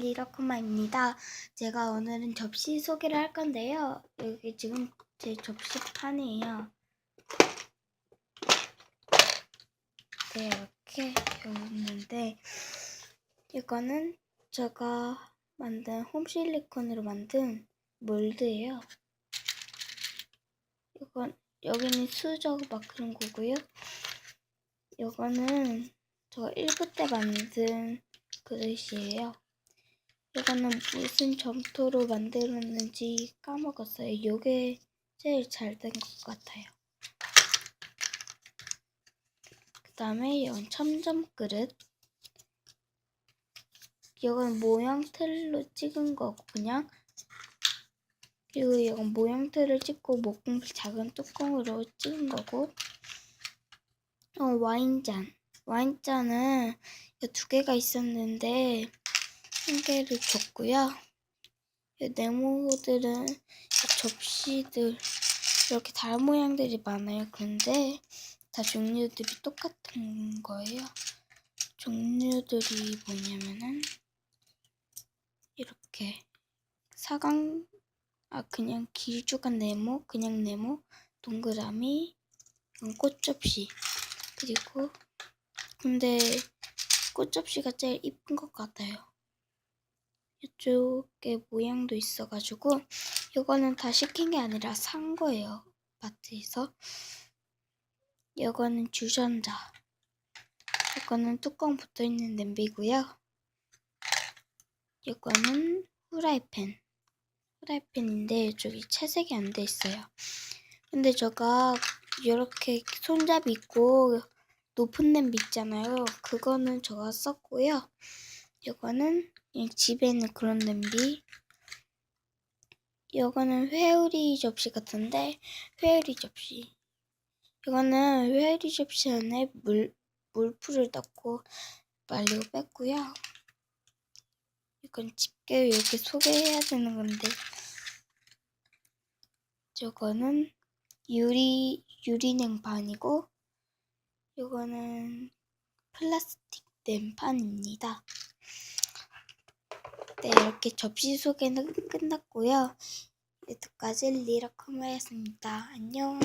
리러커마입니다. 제가 오늘은 접시 소개를 할 건데요. 여기 지금 제 접시판이에요. 네, 이렇게 있는데 이거는 제가 만든 홈실리콘으로 만든 몰드예요. 이건 여기는 수저고 막 그런 거고요. 이거는 저 1부 때 만든 그릇이에요. 이거는 무슨 점토로 만들었는지 까먹었어요. 이게 제일 잘 된 것 같아요. 그 다음에 이건 첨점 그릇. 이건 모양 틀로 찍은 거고 그냥 그리고 이건 모양 틀을 찍고 목공 작은 뚜껑으로 찍은 거고 어, 와인잔 와인잔은 두 개가 있었는데 한 개를 줬고요. 이 네모들은 이 접시들 이렇게 다른 모양들이 많아요. 그런데 다 종류들이 똑같은 거예요. 종류들이 뭐냐면은 이렇게 사각 아 그냥 길쭉한 네모, 그냥 네모, 동그라미, 꽃접시 그리고 근데 꽃접시가 제일 이쁜 것 같아요. 이쪽에 모양도 있어가지고 이거는 다 시킨 게 아니라 산 거예요. 마트에서. 이거는 주전자. 이거는 뚜껑 붙어 있는 냄비고요. 이거는 후라이팬. 후라이팬인데 이쪽이 채색이 안 돼 있어요. 근데 제가 이렇게 손잡이 있고 높은 냄비 있잖아요. 그거는 제가 썼고요. 그냥 집에 있는 그런 냄비. 이거는 회오리 접시 같은데 회오리 접시. 이거는 회오리 접시 안에 물 물풀을 넣고 말리고 뺐고요. 이건 집게 이렇게 소개해야 되는 건데 저거는 유리 유리 냉판이고 이거는 플라스틱 냉판입니다. 네, 이렇게 접시 소개는 끝났고요. 여기까지 리라커마였습니다. 안녕.